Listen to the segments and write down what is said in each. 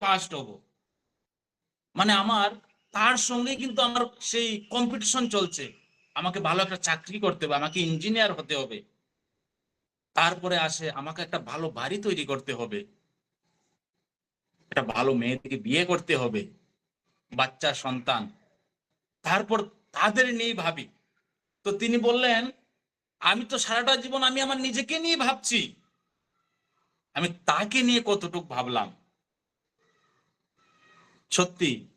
First হব। মানে আমার, তার সঙ্গে কিন্তু আমার সেই কম্পিটিশন চলছে। আমাকে ভালো একটা চাকরি করতে হবে, আমাকে ইঞ্জিনিয়ার হতে হবে। তারপরে আসে আমাকে একটা ভালো বাড়ি তৈরি করতে হবে। একটা ভালো মেয়েকে বিয়ে করতে হবে, বাচ্চা, সন্তান। তারপর তাদের নিয়ে ভাবি। তো তিনি বললেন, আমি তো সারাটা জীবন আমি আমার নিজেকে নিয়ে ভাবছি। আমি তাকে নিয়ে কতটুক ভাবলাম? সত্যি,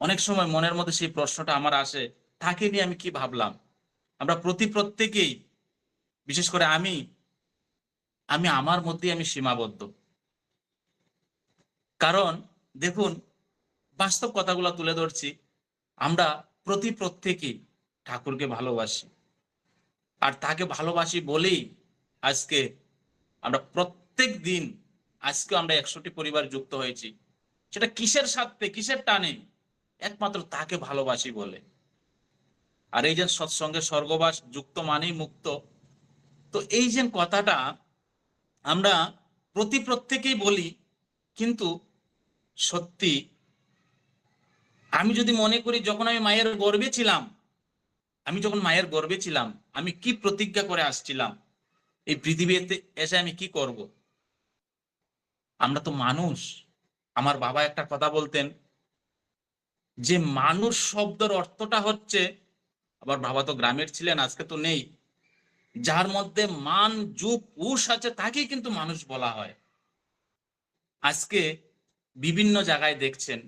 অনেক সময় মনের মধ্যে সেই প্রশ্নটা আমার আসে, তাকে নিয়ে আমি কি ভাবলাম? আমরা প্রতি প্রত্যেকেই, বিশেষ করে আমি আমি আমার মধ্যেই আমি সীমাবদ্ধ। কারণ, দেখুন, বাস্তব কথাগুলো তুলে ধরছি, আমরা প্রতি প্রত্যেকেই ঠাকুরকে ভালোবাসি। আর তাকে ভালোবাসি বলেই আজকে আমরা প্রত্যেক দিন আজকে আমরা একশোটি পরিবার যুক্ত হয়েছি। সেটা কিসের স্বার্থে, কিসের টানে? একমাত্র তাকে ভালোবাসি বলে। আর এই যে সৎসঙ্গে স্বর্গবাস, যুক্ত মানেই মুক্ত। তো এই যে কথাটা আমরা প্রতি প্রত্যেকেই বলি, কিন্তু সত্যি আমি যদি মনে করি যখন আমি মায়ের গর্বে ছিলাম, আমি যখন মায়ের গর্বে ছিলাম, আমি কি প্রতিজ্ঞা করে আসছিলাম? এই পৃথিবীতে এসে আমি কি করব? আমরা তো মানুষ। আমার বাবা একটা কথা বলতেন, যে মানুষ শব্দের অর্থটা হচ্ছে, আবার বাবা তো গ্রামের ছিলেন, আজকে তো নেই, যার মধ্যে মান, যুগ উষ আছে তাকেই কিন্তু মানুষ বলা হয়। আজকে বিভিন্ন জায়গায় দেখছেন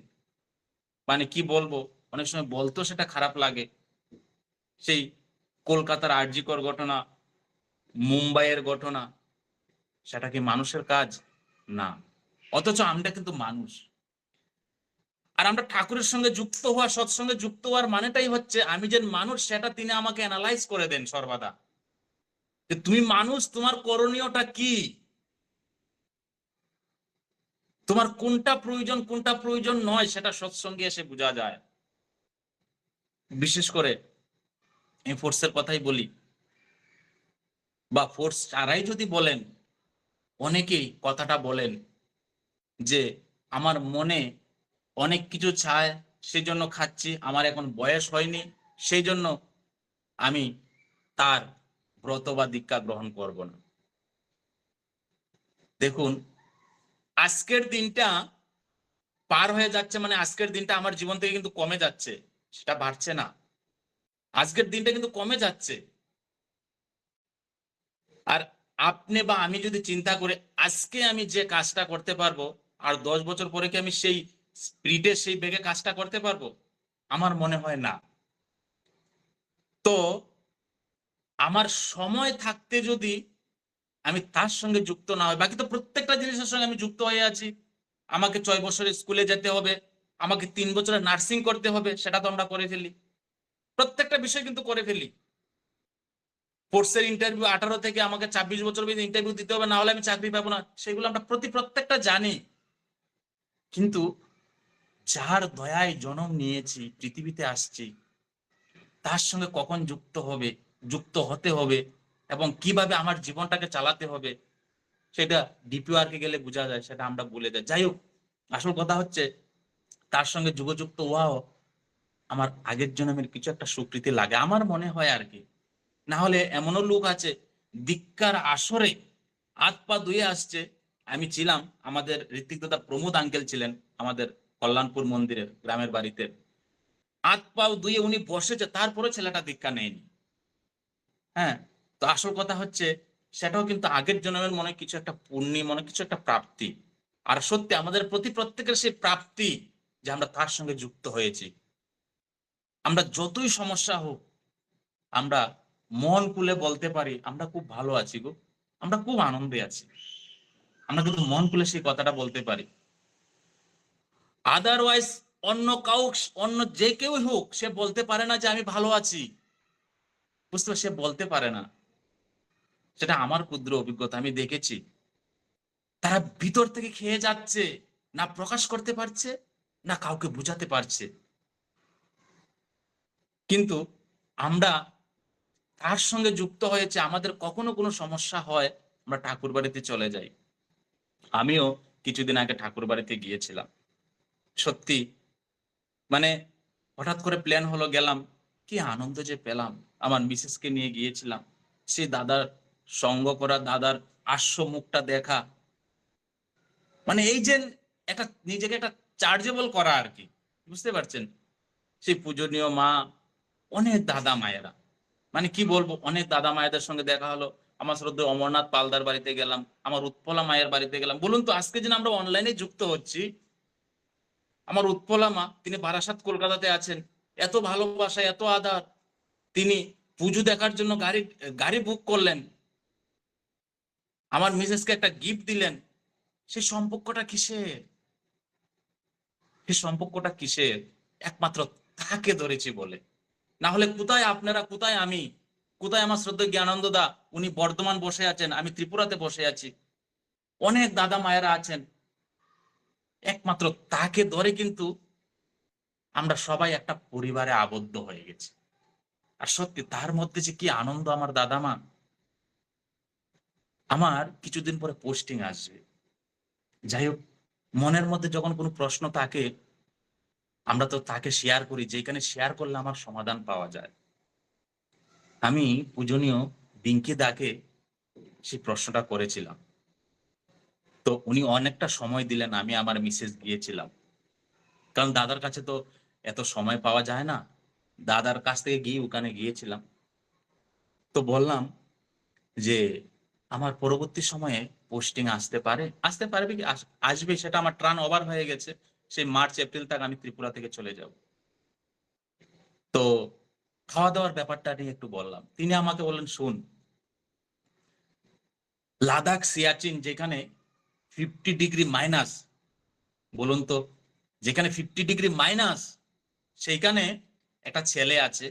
মানে কি বলব, অনেক সময় বলতো সেটা খারাপ লাগে। সেই কলকাতার আরজিকর ঘটনা, মুম্বাইয়ের ঘটনা, সেটা কি মানুষের কাজ? না। অথচ আমরা কিন্তু মানুষ। আর আমরা ঠাকুরের সঙ্গে যুক্ত হওয়া, সৎসঙ্গে যুক্ত হওয়ার মানেটাই হচ্ছে, আমি যে মানুষ, সেটা তিনি আমাকে অ্যানালাইজ করে দেন সর্বদা। যে তুমি মানুষ, তোমার করণীয়টা কি? তোমার কোনটা প্রয়োজন কোনটা প্রয়োজন নয়, সেটা সৎসঙ্গে এসে বোঝা যায়। বিশেষ করে এই ফোর্সের কথাই বলি। বা ফোর্স যারাই যদি বলেন, অনেকেই কথাটা বলেন। যে আমার মনে অনেক কিছু চায় সেই জন্য খাচ্ছি। আমার এখন বয়স হয়নি সেই জন্য আমি তার ব্রত বা দীক্ষা গ্রহণ করব না। দেখুন, আজকের দিনটা পার হয়ে যাচ্ছে মানে আজকের দিনটা আমার জীবন থেকে কিন্তু কমে যাচ্ছে, সেটা বাড়ছে না। আজকের দিনটা কিন্তু কমে যাচ্ছে। আর আপনি বা আমি যদি চিন্তা করে আজকে আমি যে কাজটা করতে পারব আর দশ বছর পরে কি আমি সেই স্পিডে সেই বেগে কাজটা করতে পারব? আমার মনে হয় না। তো আমার সময় থাকতে যদি আমি তার সঙ্গে যুক্ত না হয় বাকি তো প্রত্যেকটা জিনিসের সঙ্গে আমি যুক্ত হয়ে আছি। আমাকে ছয় বছরের স্কুলে যেতে হবে, আমাকে তিন বছরের নার্সিং করতে হবে, সেটা তো আমরা করে ফেলি। প্রত্যেকটা বিষয় কিন্তু করে ফেলি। ফোর্সের ইন্টারভিউ আঠারো থেকে আমাকে ছাব্বিশ বছর ইন্টারভিউ দিতে হবে, না হলে আমি চাকরি পাবো না। সেগুলো আমরা প্রতি প্রত্যেকটা জানি। কিন্তু যার দয়ায় জন্ম নিয়েছি, পৃথিবীতে আসছি, তার সঙ্গে কখন যুক্ত হবে, যুক্ত হতে হবে এবং কীভাবে আমার জীবনটাকে চালাতে হবে, সেটা ডিপিআরকে গেলে বোঝা যায়, সেটা আমরা বলে দেয়। যাই হোক, আসল কথা হচ্ছে, তার সঙ্গে যুগযুক্ত হওয়াও আমার আগের জন্মের কিছু একটা স্বীকৃতি লাগে। আমার মনে হয় আর কি, না হলে এমনও লোক আছে দীক্ষার আসরে হাত পা ধুয়ে আসছে আমি ছিলাম আমাদের ঋত্বিক দাদা প্রমোদ আঙ্কেল ছিলেন আমাদের কল্যাণপুর মন্দিরের গ্রামের বাড়িতে। হাত পাও ধুয়ে উনি বসেছে, তারপরে ছেলেটা দীক্ষা নেয়নি। হ্যাঁ তো আসল কথা হচ্ছে সেটাও কিন্তু আগের জন্মের মনে কিছু একটা পুণ্যি, মনে কিছু একটা প্রাপ্তি। আর সত্যি আমাদের প্রতি প্রত্যেকের সেই প্রাপ্তি যে আমরা তার সঙ্গে যুক্ত হয়েছি। আমরা যতই সমস্যা হোক, আমরা মন খুলে বলতে পারি, আমরা খুব ভালো আছি গো, আমরা খুব আনন্দে আছি। আমরা কিন্তু মন খুলে সেই কথাটা বলতে পারি। আদারওয়াইজ অন্য কাউ অন্য যে কেউ হোক, সে বলতে পারে না যে আমি ভালো আছি। বুঝতে সে বলতে পারে না। সেটা আমার ক্ষুদ্র অভিজ্ঞতা, আমি দেখেছি। তারা ভিতর থেকে খেয়ে যাচ্ছে, না প্রকাশ করতে পারছে, না কাউকে বুঝাতে পারছে। কিন্তু আমরা তার সঙ্গে যুক্ত হয়েছে, আমাদের কখনো কোনো সমস্যা হয়, আমরা ঠাকুর বাড়িতে চলে যাই। আমিও কিছুদিন আগে ঠাকুর বাড়িতে গিয়েছিলাম। সত্যি মানে হঠাৎ করে প্ল্যান হলো গেলাম, কি আনন্দ যে পেলাম। আমার মিসেসকে নিয়ে গিয়েছিলাম। সেই দাদার সঙ্গ করা, দাদার আস্য মুখটা দেখা। মানে এই যে একটা, নিজেকে একটা চার্জেবল করা আর কি, বুঝতে পারছেন? সেই পূজনীয় মা, অনেক দাদা মায়েরা। মানে কি বলব, অনেক দাদা মায়েদের সঙ্গে দেখা হলো। আমার শ্রদ্ধে অমরনাথ পালদার বাড়িতে গেলাম, আমার উৎপলা মায়ের বাড়িতে গেলাম। বলুন তো, আজকে যেন আমরা অনলাইনে যুক্ত হচ্ছি, আমার উৎপলা মা, তিনি বারাসাত, কলকাতাতে আছেন, এত ভালোবাসা, এত আদার, তিনি পুজো দেখার জন্য গাড়ি গাড়ি বুক করলেন, আমার মিসেসকে একটা গিফট দিলেন, সেই সম্পর্কটা কিসের? সেই সম্পর্কটা কিসের? একমাত্র তাকে ধরেছি বলে। না হলে কোথায় আপনারা, কোথায় আমি? কোথায় আমার শ্রদ্ধেয় জ্ঞানন্দ দা? উনি বর্ধমান বসে আছেন, আমি ত্রিপুরাতে বসে আছি। অনেক দাদা মায়েরা আছেন। একমাত্র তাকে ধরে কিন্তু আমরা সবাই একটা পরিবারে আবদ্ধ হয়ে গেছি। আর সত্যি, তার মধ্যে যে কি আনন্দ আমার দাদা মা আমার কিছুদিন পরে পোস্টিং আসবে। যাই হোক, মনের মধ্যে যখন কোনো প্রশ্ন থাকে, আমরা তো তাকে শেয়ার করি, যেখানে শেয়ার করলে আমার সমাধান পাওয়া যায়। আমি পূজনীয় বিঙ্কি দাকে সেই প্রশ্নটা করেছিলাম। তো উনি অনেকটা সময় দিলেন, আমি আমার মিসেস গিয়েছিলাম। কারণ দাদার কাছে তো এত সময় পাওয়া যায় না। দাদার কাছ থেকে গিয়ে ওখানে গিয়েছিলাম। তো বললাম যে, আমার পরবর্তী সময়ে পোস্টিং আসতে পারে। আসতে পারবে কি? আসবে, সেটা আমার ট্রান ওভার হয়ে গেছে। সেই মার্চ, এপ্রিল তাক আমি ত্রিপুরা থেকে চলে যাব। তো খাওয়া দাওয়ার ব্যাপারটা নিয়ে একটু বললাম। তিনি আমাকে বললেন, শুন, লাদাখ, সিয়াচিন যেখানে ফিফটি ডিগ্রি মাইনাস বলুন তো, যেখানে ফিফটি ডিগ্রি মাইনাস সেইখানে একটা ছেলে আছে,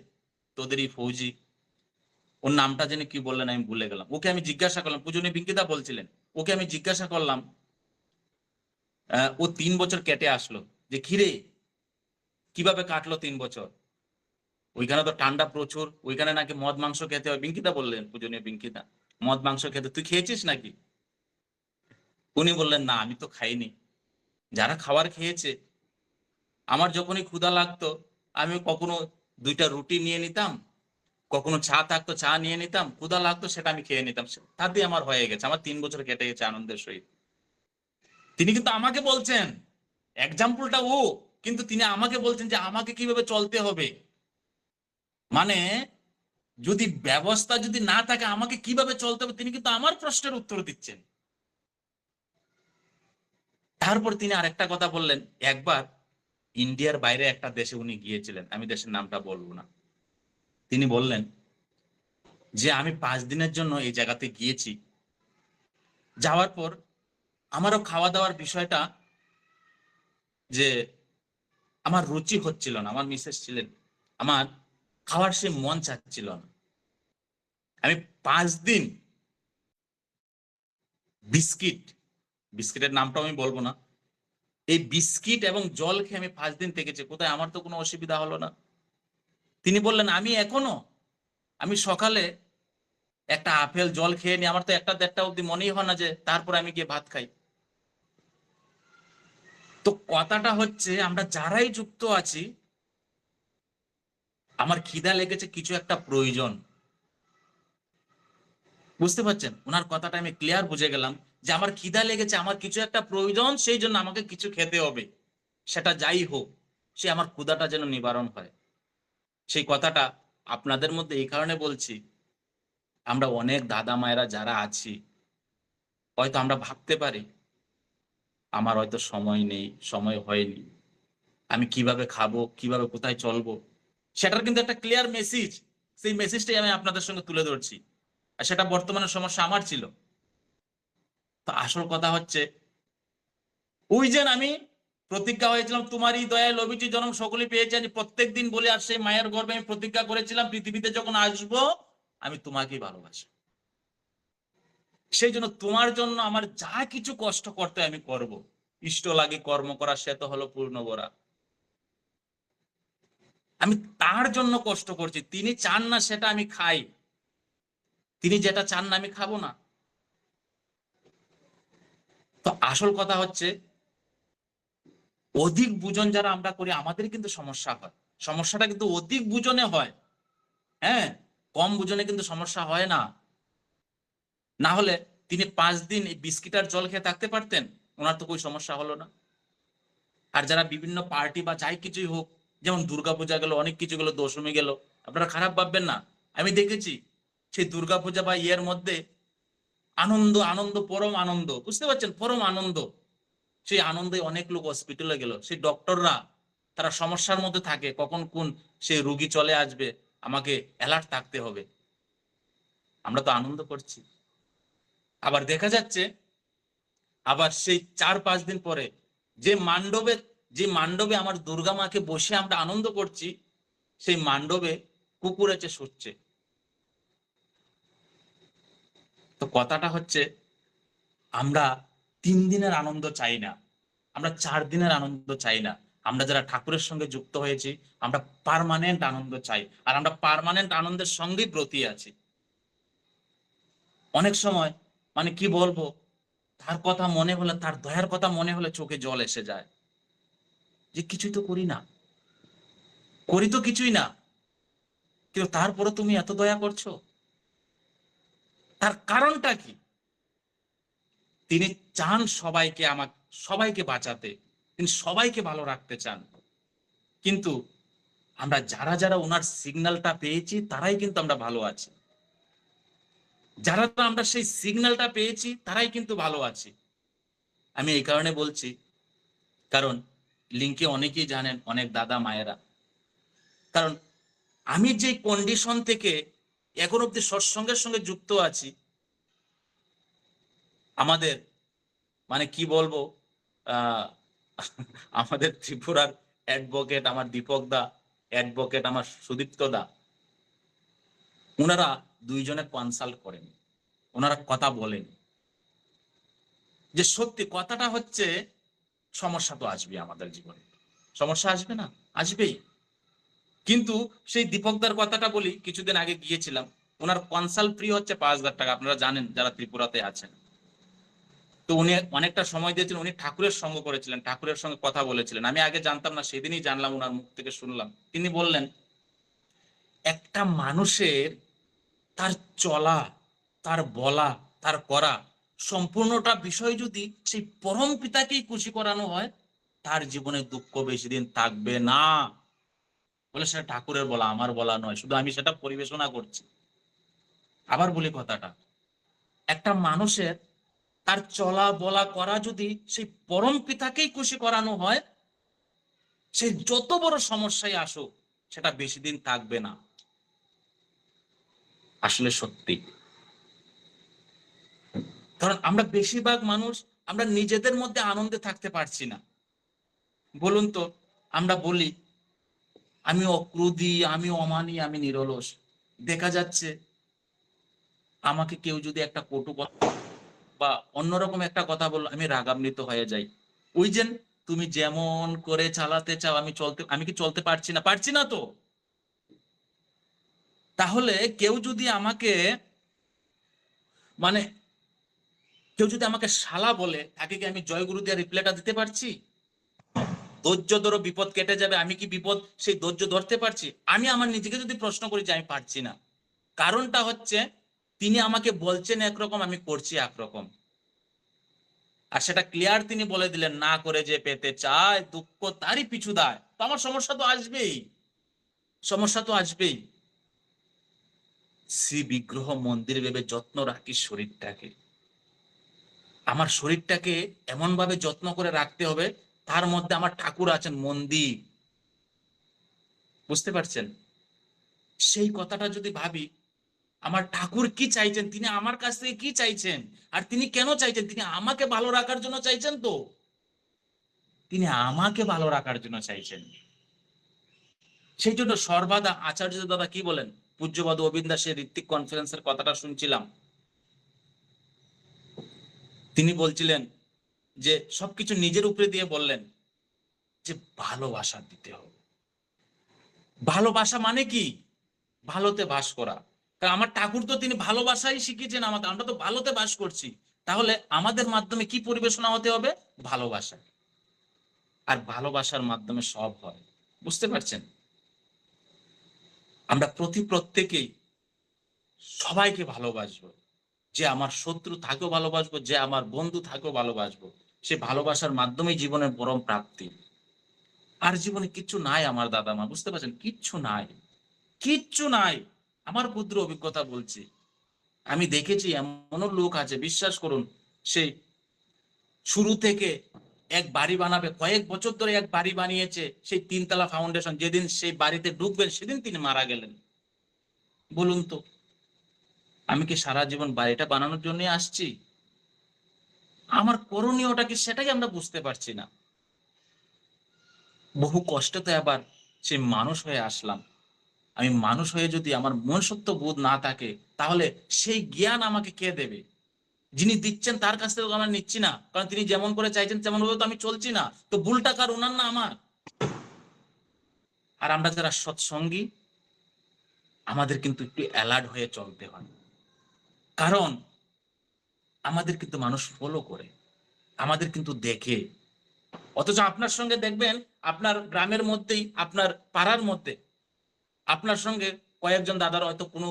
তোদেরই ফৌজি। ওর নামটা যেন কি বললেন আমি ভুলে গেলাম। ওকে আমি জিজ্ঞাসা করলাম পূজনী বিঙ্কিতা বলছিলেন, ওকে আমি জিজ্ঞাসা করলাম ও তিন বছর কেটে আসলো, যে খিরে কীভাবে কাটলো তিন বছর? ওইখানে তো ঠান্ডা প্রচুর, ওইখানে নাকি মদ, মাংস খেতে হয়। বিঙ্কিতা বললেন, পূজনীয় বিঙ্কিতা, মদ, মাংস খেতে, তুই খেয়েছিস নাকি? উনি বললেন, না, আমি তো খাইনি। যারা খাবার খেয়েছে, আমার যখনই ক্ষুধা লাগতো, আমি কখনো দুইটা রুটি নিয়ে নিতাম, কখনো চা থাকতো, চা নিয়ে নিতাম, ক্ষুধা লাগতো, সেটা আমি খেয়ে নিতাম। তাতে আমার হয়ে গেছে, আমার তিন বছর কেটে গেছে আনন্দের সহিত। তিনি কিন্তু আমাকে বলছেন এক্সাম্পলটা ও, কিন্তু তিনি আমাকে বলছেন যে, আমাকে কীভাবে চলতে হবে? মানে যদি ব্যবস্থা যদি না থাকে, আমাকে কীভাবে চলতে হবে? তিনি কিন্তু আমার প্রশ্নের উত্তর দিচ্ছেন। তারপর তিনি আরেকটা কথা বললেন, একবার ইন্ডিয়ার বাইরে একটা দেশে উনি গিয়েছিলেন, আমি দেশের নামটা বলব না। তিনি বললেন যে, আমি পাঁচ দিনের জন্য এই জায়গাতে গিয়েছি। যাওয়ার পর আমারও খাওয়া দাওয়ার বিষয়টা যে, আমার রুচি হচ্ছিল না। আমার মিসেস ছিলেন, আমার খাওয়ার সে মন চাচ্ছিল না। আমি পাঁচ দিন বিস্কিট, বিস্কিটের নামটাও আমি বলব না, এই বিস্কিট এবং জল খেয়ে আমি পাঁচ দিন থেকেছি। কোথায়? আমার তো কোনো অসুবিধা হলো না। তিনি বললেন, আমি এখনও, আমি সকালে একটা আপেল জল খেয়ে নি আমার তো একটা দেড়টা অব্দি মনেই হয় না যে তারপর আমি গিয়ে ভাত খাই। তো কথাটা হচ্ছে, আমরা যারাই যুক্ত আছি আমার খিদা লেগেছে কিছু একটা প্রয়োজন। বুঝতে পারছেন? ওনার কথাটা আমি ক্লিয়ার বুঝে গেলাম যে আমার খিদা লেগেছে, আমার কিছু একটা প্রয়োজন, সেই জন্য আমাকে কিছু খেতে হবে। সেটা যাই হোক, সে আমার ক্ষুদাটা যেন নিবারণ হয়। সেই কথাটা আপনাদের মধ্যে এই কারণে বলছি, আমরা অনেক দাদা মায়েরা যারা আছি, হয়তো আমরা ভাবতে পারি, আমার হয়তো সময় নেই, সময় হয়নি। আমি কীভাবে খাব, কীভাবে কোথায় চলবো? সেটার কিন্তু একটা ক্লিয়ার মেসেজ সেই মেসেজটাই আমি আপনাদের সঙ্গে তুলে ধরছি। আর সেটা বর্তমানে সমস্যা আমার ছিল। তো আসল কথা হচ্ছে, ওই যে আমি প্রতিজ্ঞা হয়েছিলাম, তোমারই দয়ায় লবিটি জনম সকলে পেয়েছে, আমি প্রত্যেক দিন বলে, আর সেই মায়ের গর্বে আমি প্রতিজ্ঞা করেছিলাম, পৃথিবীতে যখন আসব, আমি তোমাকেই ভালোবাসি। সেই জন্য তোমার জন্য আমার যা কিছু কষ্ট করতে আমি করব। ইষ্ট লাগে কর্ম করা সে তো হলো পূর্ণ করা। আমি তার জন্য কষ্ট করছি। তিনি চান না সেটা আমি খাই। তিনি যেটা চান না আমি খাব না। তো আসল কথা হচ্ছে, অধিক বুজন যারা আমরা করি, আমাদের কিন্তু সমস্যা হয়। সমস্যাটা কিন্তু অধিক বুজনে হয়। হ্যাঁ কম বুজনে কিন্তু সমস্যা হয় না। না হলে তিনি পাঁচ দিন এই বিস্কিট আর জল খেয়ে থাকতে পারতেন, ওনার তো কোনো সমস্যা হলো না। আর যারা বিভিন্ন পার্টি বা যাই কিছুই হোক যেমন দুর্গাপূজা গেল, অনেক কিছু গেল, দশমী গেল। আপনারা খারাপ ভাববেন না। আমি দেখেছি সেই দুর্গাপূজা বা ইয়ের মধ্যে আনন্দ আনন্দ, পরম আনন্দ। বুঝতে পারছেন? পরম আনন্দ। সেই আনন্দে অনেক লোক হসপিটালে গেল। সেই ডক্টররা তারা সমস্যার মধ্যে থাকে। কখন কোন সেই রুগী চলে আসবে? আমাকে অ্যালার্ট থাকতে হবে। আমরা তো আনন্দ করছি। আবার দেখা যাচ্ছে, আবার সেই চার পাঁচ দিন পরে যে মান্ডবে যে মান্ডবে আমার দুর্গা মাকে বসে আমরা আনন্দ করছি, সেই মান্ডবে কুকুর এসে শুচ্ছে তো কথাটা হচ্ছে, আমরা তিন দিনের আনন্দ চাই না, আমরা চার দিনের আনন্দ চাই না। আমরা যারা ঠাকুরের সঙ্গে যুক্ত হয়েছি, আমরা পার্মানেন্ট আনন্দ চাই, আর আমরা পার্মানেন্ট আনন্দের সঙ্গেই ব্রতী আছি। অনেক সময় মানে কি বলব, তার কথা মনে হলে, তার দয়ার কথা মনে হলে চোখে জল এসে যায়। যে কিছুই তো করি না। করি তো কিছুই না। কিন্তু তারপরে তুমি এত দয়া করছ? তার কারণটা কি? তিনি চান সবাইকে আমার সবাইকে বাঁচাতে। তিনি সবাইকে ভালো রাখতে চান। কিন্তু আমরা যারা যারা ওনার সিগন্যালটা পেয়েছি, তারাই কিন্তু আমরা ভালো আছি। যারা আমরা সেই সিগন্যালটা পেয়েছি, তারাই কিন্তু ভালো আছি। আমি এই কারণে বলছি, কারণ লিঙ্কে অনেকেই জানেন, অনেক দাদা মায়েরা। কারণ আমি যে কন্ডিশন থেকে এখন অব্দি সৎসঙ্গের সঙ্গে যুক্ত আছি, আমাদের মানে কি বলব আমাদের ত্রিপুরার অ্যাডভোকেট আমার দীপক দা অ্যাডভোকেট আমার সুদীপ্ত দা ওনারা দুইজনে কনসাল্ট করেন। ওনারা কথা বলেন। যে সত্যি কথাটা হচ্ছে সমস্যা তো আসবে আমাদের জীবনে। সমস্যা আসবে না? আসবেই। কিন্তু সেই দীপকদার কথাটা বলি, কিছুদিন আগে গিয়েছিলাম। ওনার কনসাল্ট ফ্রি হচ্ছে পাঁচ হাজার টাকা, আপনারা জানেন যারা ত্রিপুরাতে আছেন। তো উনি অনেকটা সময় দিয়েছিলেন, উনি ঠাকুরের সঙ্গ করেছিলেন, ঠাকুরের সঙ্গে কথা বলেছিলেন। আমি আগে জানতাম না, সেদিনই জানলাম ওনার মুখ থেকে শুনলাম। তিনি বললেন, একটা মানুষের তার চলা, তার বলা, তার করা সম্পূর্ণটা বিষয় যদি সেই পরম পিতাকেই খুশি করানো হয়, তার জীবনে দুঃখ বেশি দিন থাকবে না। বলে সেটা ঠাকুরের বলা, আমার বলা নয়, শুধু আমি সেটা পরিবেশনা করছি। আবার বলি কথাটা, একটা মানুষের তার চলা বলা করা যদি সেই পরম পিতাকেই খুশি করানো হয়, সে যত বড় সমস্যায় আসুক, সেটা বেশি দিন থাকবে না। আসলে সত্যি। কারণ আমরা বেশিরভাগ মানুষ, আমরা নিজেদের মধ্যে আনন্দে থাকতে পারছি না। বলুন তো, আমরা বলি, আমি অক্রোধী, আমি অমানি, আমি নিরলস। দেখা যাচ্ছে, আমাকে কেউ যদি একটা কটু কথা বা অন্যরকম একটা কথা বলল আমি রাগান্বিত হয়ে যাই। ওই যে, তুমি যেমন করে চালাতে চাও, আমি চলতে, আমি কি চলতে পারছি না? পারছি না তো। তাহলে কেউ যদি আমাকে মানে কেউ যদি আমাকে শালা বলে, তাকে কি আমি জয়গুরু দিয়ে রিপ্লাইটা দিতে পারছি? ধৈর্য ধরো, বিপদ কেটে যাবে, আমি কি বিপদ, সেই ধৈর্য ধরতে পারছি? আমি আমার নিজেকে যদি প্রশ্ন করি যে আমি পারছি না, কারণটা হচ্ছে তিনি আমাকে বলছেন একরকম, আমি করছি একরকম। আর সেটা ক্লিয়ার তিনি বলে দিলেন, না করে যে পেতে চায়, দুঃখ তারই পিছু দায়। তো আমার সমস্যা তো আসবেই। সমস্যা তো আসবেই। শ্রী বিগ্রহ মন্দির ভেবে যত্ন রাখি শরীরটাকে। আমার শরীরটাকে এমন ভাবে যত্ন করে রাখতে হবে, তার মধ্যে আমার ঠাকুর আছেন মন্দির। বুঝতে পারছেন? সেই কথাটা যদি ভাবি, আমার ঠাকুর কি চাইছেন? তিনি আমার কাছ থেকে কি চাইছেন? আর তিনি কেন চাইছেন? তিনি আমাকে ভালো রাখার জন্য চাইছেন তো। তিনি আমাকে ভালো রাখার জন্য চাইছেন। সেই জন্য সর্বাদা আচার্য দাদা কি বলেন? পূজ্যবাদ অবিন্দাসের ঋত্বিক কনফারেন্সের কথাটা শুনছিলাম। তিনি বলছিলেন যে সবকিছু নিজের উপরে দিয়ে বললেন যে ভালোবাসা দিতে হবে। ভালোবাসা মানে কি? ভালোতে বাস করা। কারণ আমার ঠাকুর তো তিনি ভালোবাসাই শিখিয়েছেন আমাদের। আমরা তো ভালোতে বাস করছি। তাহলে আমাদের মাধ্যমে কি পরিবেশনা হতে হবে? ভালোবাসা। আর ভালোবাসার মাধ্যমে সব হয়। বুঝতে পারছেন? আমরা প্রতি প্রত্যেকেই সবাইকে ভালোবাসবো। যে আমার শত্রু থাকেও ভালোবাসবো, যে আমার বন্ধু থাকেও ভালোবাসবো। সে ভালোবাসার মাধ্যমেই জীবনের পরম প্রাপ্তি। আর জীবনে কিচ্ছু নাই আমার দাদা মা, বুঝতে পারছেন? কিচ্ছু নাই। কিচ্ছু নাই। আমার ক্ষুদ্র অভিজ্ঞতা বলছি। আমি দেখেছি এমনও লোক আছে, বিশ্বাস করুন সেই শুরু থেকে এক বাড়ি বানাবে, কয়েক বছর ধরে এক বাড়ি বানিয়েছে, সেই তিনতলা ফাউন্ডেশন যেদিন সেই বাড়িতে ঢুকবেন, সেদিন তিনি মারা গেলেন। বলুন তো আমি কি সারা জীবন বাড়িটা বানানোর জন্য আসছি? আমার করণীয়টা কি সেটাই আমরা বুঝতে পারছি না। বহু কষ্টতে আবার সেই মানুষ হয়ে আসলাম। আমি মানুষ হয়ে যদি আমার মনুষ্যত্ব বোধ না থাকে, তাহলে সেই জ্ঞান আমাকে কে দেবে? যিনি দিচ্ছেন তার কাছ থেকে আমরা নিচ্ছি না। কারণ তিনি যেমন করে চাইছেন তেমন ভাবে তো আমি চলছি না। তো ভুলটা কার? ওনার না আমার। আর আমরা যারা সৎসঙ্গী, আমাদের কিন্তু একটু অ্যালার্ট হয়ে চলতে হয়। কারণ আমাদের কিন্তু মানুষ ফলো করে, আমাদের কিন্তু দেখে। অথচ আপনার সঙ্গে দেখবেন, আপনার গ্রামের মধ্যেই, আপনার পাড়ার মধ্যে, আপনার সঙ্গে কয়েকজন দাদার হয়তো কোনো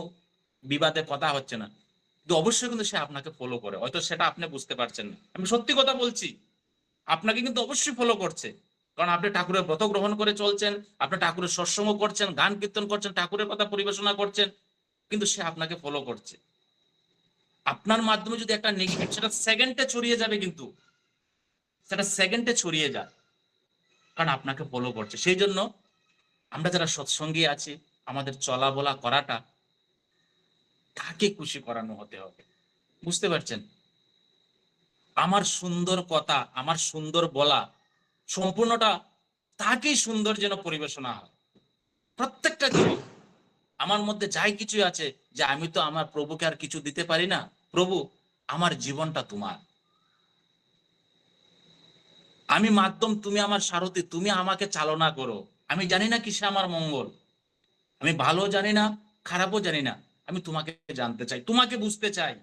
বিবাদে কথা হচ্ছে না। কিন্তু অবশ্যই কিন্তু সে আপনাকে ফলো করে, হয়তো সেটা আপনি বুঝতে পারছেন না। আমি সত্যি কথা বলছি, আপনাকে কিন্তু অবশ্যই ফলো করছে। কারণ আপনি ঠাকুরের ব্রত গ্রহণ করে চলছেন, আপনি ঠাকুরের সৎসঙ্গ করছেন, গান কীর্তন করছেন, ঠাকুরের কথা পরিবেশনা করছেন, কিন্তু সে আপনাকে ফলো করছে। আপনার মাধ্যমে যদি একটা নেগেটিভ সেটা সেকেন্ডে ছড়িয়ে যাবে কিন্তু। সেটা সেকেন্ডে ছড়িয়ে যায় কারণ আপনাকে ফলো করছে। সেই জন্য আমরা যারা সৎসঙ্গী আছি, আমাদের চলা বলা করাটা তাকে খুশি করানো হতে হবে। বুঝতে পারছেন? আমার সুন্দর কথা, আমার সুন্দর বলা সম্পূর্ণটা তাকেই সুন্দর যেন পরিবেশনা হয়। প্রত্যেকটা জিনিস আমার মধ্যে যাই কিছু আছে, যে আমি তো আমার প্রভুকে আর কিছু দিতে পারি না। প্রভু, আমার জীবনটা তোমার। আমি মাধ্যম, তুমি আমার সারথি, তুমি আমাকে চালনা করো। আমি জানি না কিসে আমার মঙ্গল। আমি ভালো জানি না, খারাপও জানি না। আমি তোমাকে জানতে চাই, তোমাকে বুঝতে চাই।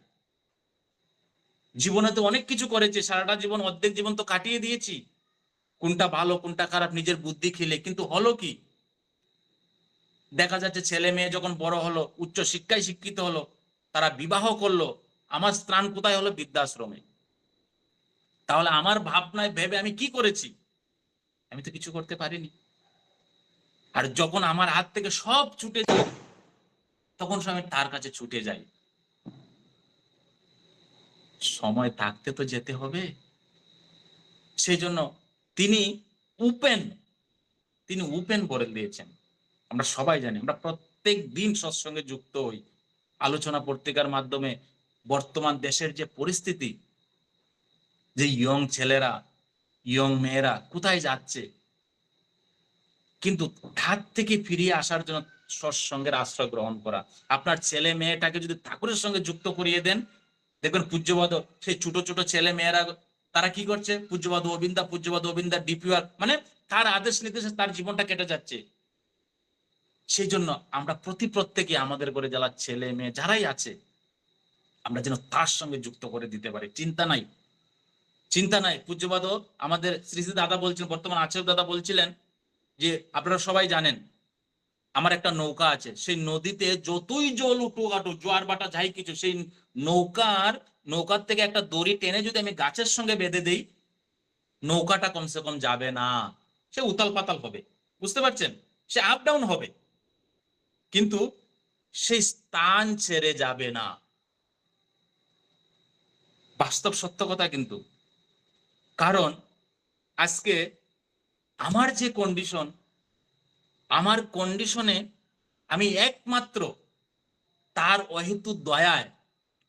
জীবনে তো অনেক কিছু করেছি, সারাটা জীবন, অর্ধেক জীবন তো কাটিয়ে দিয়েছি। কোনটা ভালো, কোনটা খারাপ, নিজের বুদ্ধি খেলে। কিন্তু হলো কি? দেখা যাচ্ছে ছেলে মেয়ে যখন বড় হলো, উচ্চ শিক্ষায় শিক্ষিত হলো, তারা বিবাহ করল আমার স্ত্রাণ কোথায় হলো? বৃদ্ধাশ্রমে। তাহলে আমার ভাবনায় ভেবে আমি কি করেছি? আমি তো কিছু করতে পারিনি। আর যখন আমার হাত থেকে সব ছুটে যায়, তখন আমি তার কাছে ছুটে যাই সময় থাকতে তো যেতে হবে। সেই জন্য তিনি উপেন তিনি উপেন বলে দিয়েছেন। আমরা সবাই জানি, আমরা প্রত্যেক দিন সৎসঙ্গে যুক্ত হই। আলোচনা পত্রিকার মাধ্যমে বর্তমান দেশের যে পরিস্থিতি, যে ইয়ং ছেলেরা ইয়ং মেয়েরা কোথায় যাচ্ছে, কিন্তু ধার থেকে ফিরিয়ে আসার জন্য সৎসঙ্গের আশ্রয় গ্রহণ করা। আপনার ছেলে মেয়েটাকে যদি ঠাকুরের সঙ্গে যুক্ত করিয়ে দেন দেখবেন পূজ্যবাদ সেই ছোট ছোট ছেলে মেয়েরা, তারা কি করছে? পূজ্যবাদ অবিন্দা পূজ্যবাদ অবিন্দা ডিপিআর মানে তার আদেশ নির্দেশে তার জীবনটা কেটে যাচ্ছে। সেই জন্য আমরা প্রতি প্রত্যেকে আমাদের করে যারা ছেলে মেয়ে, যারাই আছে আমরা যেন তার সঙ্গে যুক্ত করে দিতে পারি। চিন্তা নাই। চিন্তা নাই। পূজ্যবাদ আমাদের শ্রী শ্রী দাদা বলছেন বর্তমান আচার্য দাদা বলছিলেন যে, আপনারা সবাই জানেন, আমার একটা নৌকা আছে। সেই নদীতে যতই জল উঠুক, আটু, জোয়ার বাটা, যাই কিছু, সেই নৌকার নৌকার থেকে একটা দড়ি টেনে যদি আমি গাছের সঙ্গে বেঁধে দেই, নৌকাটা কমসে কম যাবে না। সে উতাল পাতাল হবে। বুঝতে পারছেন? সে আপ ডাউন হবে। কিন্তু সেই স্থান ছেড়ে যাবে না। বাস্তব সত্য কথা কিন্তু। কারণ আজকে আমার যে কন্ডিশন আমার কন্ডিশনে আমি একমাত্র তার অহেতু দয়ায়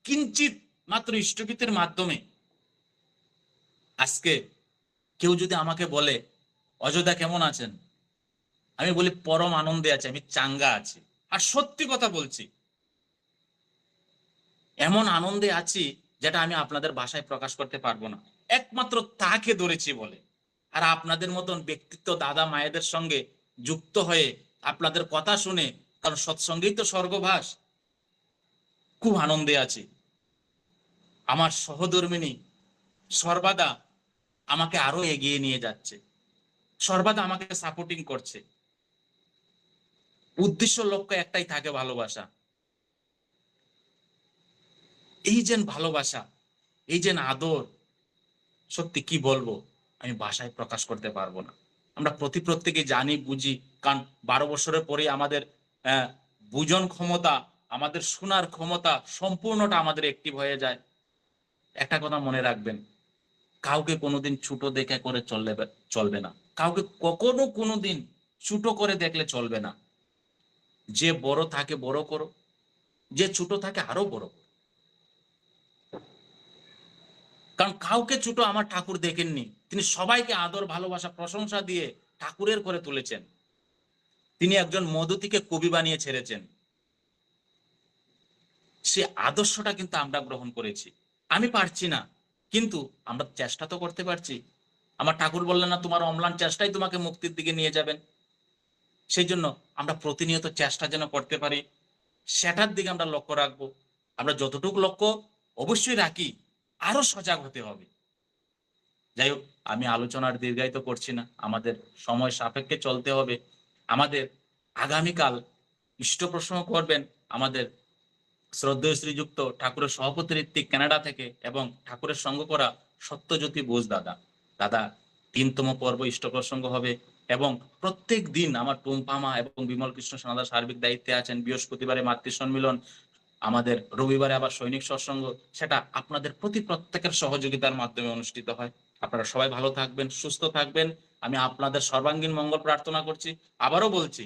কিঞ্চিত মাত্র ইষ্টগীতের মাধ্যমে আজকে কেউ যদি আমাকে বলে, অযোধ্যা কেমন আছেন? আমি বলি, পরম আনন্দে আছে, আমি চাঙ্গা আছি। আর সত্যি কথা বলছি, এমন আনন্দে আছি যেটা আমি আপনাদের ভাষায় প্রকাশ করতে পারব না। একমাত্র তাকে ধরেছি বলে। আর আপনাদের মতন ব্যক্তিত্ব দাদা মায়েদের সঙ্গে যুক্ত হয়ে আপনাদের কথা শুনে, কারণ সৎসঙ্গেই তো স্বর্গভাস খুব আনন্দে আছি। আমার সহধর্মিনী সর্বদা আমাকে আরও এগিয়ে নিয়ে যাচ্ছে। সর্বদা আমাকে সাপোর্টিং করছে। উদ্দেশ্য লক্ষ্য একটাই থাকে ভালোবাসা। এই যে ভালোবাসা, এই যে আদর, সত্যি কি বলব? আমি ভাষায় প্রকাশ করতে পারব না। আমরা প্রতি প্রত্যেকে জানি, বুঝি, কারণ বারো বছরের পরে আমাদের বুঝন ক্ষমতা, আমাদের শোনার ক্ষমতা সম্পূর্ণটা আমাদের অ্যাক্টিভ হয়ে যায়। একটা কথা মনে রাখবেন, কাউকে কোনোদিন ছোট দেখে করে চলবে চলবে না। কাউকে কখনো কোনোদিন ছোট করে দেখলে চলবে না। যে বড় থাকে বড় করো, যে ছোট থাকে আরও বড় করো। কারণ কাউকে ছোট আমার ঠাকুর দেখেননি। তিনি সবাইকে আদর, ভালোবাসা, প্রশংসা দিয়ে ঠাকুরের করে তুলেছেন। তিনি একজন মধুতিকে কবি বানিয়ে ছেড়েছেন। সে আদর্শটা কিন্তু আমরা গ্রহণ করেছি। আমি পারছি না, কিন্তু আমরা চেষ্টা তো করতে পারছি। আমার ঠাকুর বললেন, না, তোমার অম্লান চেষ্টাই তোমাকে মুক্তির দিকে নিয়ে যাবেন। সেই জন্য আমরা প্রতিনিয়ত চেষ্টা যেন করতে পারি। সেটার দিকে আমরা লক্ষ্য রাখব। আমরা যতটুকু লক্ষ্য অবশ্যই রাখি। আরও সজাগ হতে হবে। যাই হোক, আমি আলোচনার দীর্ঘায়িত করছি না। আমাদের সময় সাপেক্ষে চলতে হবে। আমাদের আগামীকাল ইষ্ট প্রশ্ন করবেন আমাদের শ্রদ্ধেয় শ্রীযুক্ত ঠাকুরের সভাপতি ঋত্বিক কানাডা থেকে এবং ঠাকুরের সঙ্গ করা সত্যজ্যোতি বোস দাদা। দাদা, তিনতম পর্ব ইষ্ট প্রসঙ্গ হবে এবং প্রত্যেক দিন আমার টুম্পামা এবং বিমল কৃষ্ণ সানাদা সার্বিক দায়িত্বে আছেন। বৃহস্পতিবারে মাতৃ সম্মিলন আমাদের রবিবারে আবার সৈনিক সৎসঙ্গ, সেটা আপনাদের প্রতি প্রত্যেকের সহযোগিতার মাধ্যমে অনুষ্ঠিত হয়। আপনারা সবাই ভালো থাকবেন, সুস্থ থাকবেন। আমি আপনাদের সর্বাঙ্গীন মঙ্গল প্রার্থনা করছি। আবারও বলছি,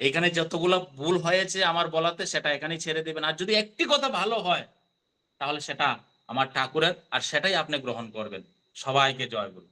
এখানে যতগুলো ভুল হয়েছে আমার বলাতে, সেটা এখানেই ছেড়ে দেবেন। আর যদি একটি কথা ভালো হয়, তাহলে সেটা আমার ঠাকুরের, আর সেটাই আপনি গ্রহণ করবেন। সবাইকে জয় গুরু।